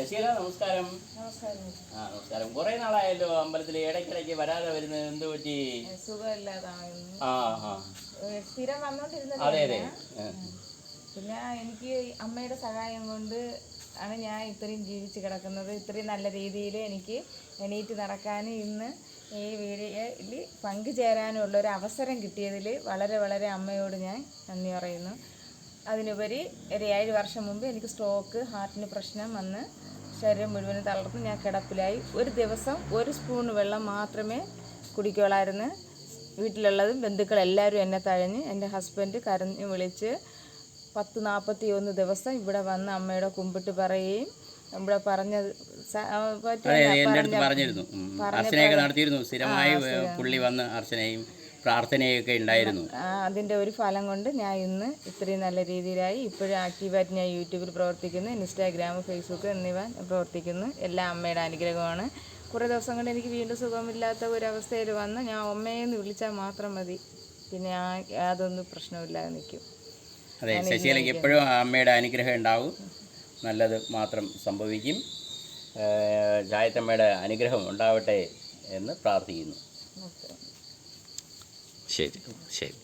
ശശികല നമസ്കാരം. ആ നമസ്കാരം. കുറെ നാളായല്ലോ അമ്പലത്തിൽ ഇടയ്ക്കിടയ്ക്ക് വരാതെ വരുന്നത് എന്ത് പറ്റി? ആ ആ. ഏഹ് സ്ഥിരം വന്നോണ്ടിരുന്നത് അതെ അതെ. പിന്നെ എനിക്ക് അമ്മയുടെ സഹായം കൊണ്ട് ആണ് ഞാൻ ഇത്രയും ജീവിച്ച് കിടക്കുന്നത്. ഇത്രയും നല്ല രീതിയിൽ എനിക്ക് എണീറ്റ് നടക്കാൻ ഇന്ന് ഈ വീഡിയോയിൽ പങ്കുചേരാനുള്ള ഒരു അവസരം കിട്ടിയതിൽ വളരെ വളരെ അമ്മയോട് ഞാൻ നന്ദി പറയുന്നു. അതിനുപരി ഒരു ഏഴ് വർഷം മുമ്പ് എനിക്ക് സ്ട്രോക്ക് ഹാർട്ടിന് പ്രശ്നം വന്ന് ശരീരം മുഴുവൻ തളർന്ന് ഞാൻ കിടപ്പിലായി. ഒരു ദിവസം ഒരു സ്പൂൺ വെള്ളം മാത്രമേ കുടിക്കുള്ളായിരുന്നു വീട്ടിലുള്ളതും ബന്ധുക്കളെല്ലാവരും എന്നെ തഴഞ്ഞ് എന്റെ ഹസ്ബൻഡ് കരഞ്ഞ് വിളിച്ച് പത്ത് നാൽപ്പത്തി ഒന്ന് ദിവസം ഇവിടെ വന്ന് അമ്മയുടെ കുമ്പിട്ട് പറയുകയും ഇവിടെ പറഞ്ഞ സ- അതെ എന്റെ അടുത്ത് പറഞ്ഞ- പറഞ്ഞിരുന്നു. അർച്ചനയൊക്കെ നടത്തിയിരുന്നു. സ്ഥിരമായി പുള്ളി വന്ന് അർച്ചനയും പ്രാർത്ഥനയൊക്കെ ഉണ്ടായിരുന്നു. അതിന്റെ ഒരു ഫലം കൊണ്ട് ഞാൻ ഇന്ന് ഇത്രയും നല്ല രീതിയിലായി ഇപ്പോഴും ആക്റ്റീവായിട്ട് ഞാൻ യൂട്യൂബിൽ പ്രവർത്തിക്കുന്നു ഇൻസ്റ്റാഗ്രാം ഫേസ്ബുക്ക് എന്നിവ പ്രവർത്തിക്കുന്നു. എല്ലാ അമ്മയുടെ അനുഗ്രഹമാണ്. കുറേ ദിവസം കൊണ്ട് എനിക്ക് വീണ്ടും സുഖമില്ലാത്ത ഒരവസ്ഥയിൽ വന്ന് ഞാൻ അമ്മയെന്ന് വിളിച്ചാൽ മാത്രം മതി. പിന്നെ ആ യാതൊന്നും പ്രശ്നമില്ലാതെ നിൽക്കും. അതെ ശശികലയ്ക്ക് എപ്പോഴും അമ്മയുടെ അനുഗ്രഹം ഉണ്ടാവും. നല്ലത് മാത്രം സംഭവിക്കും. ഏഹ് ജായത്തമ്മയുടെ അനുഗ്രഹം ഉണ്ടാവട്ടെ എന്ന് പ്രാർത്ഥിക്കുന്നു. ശരി ശരി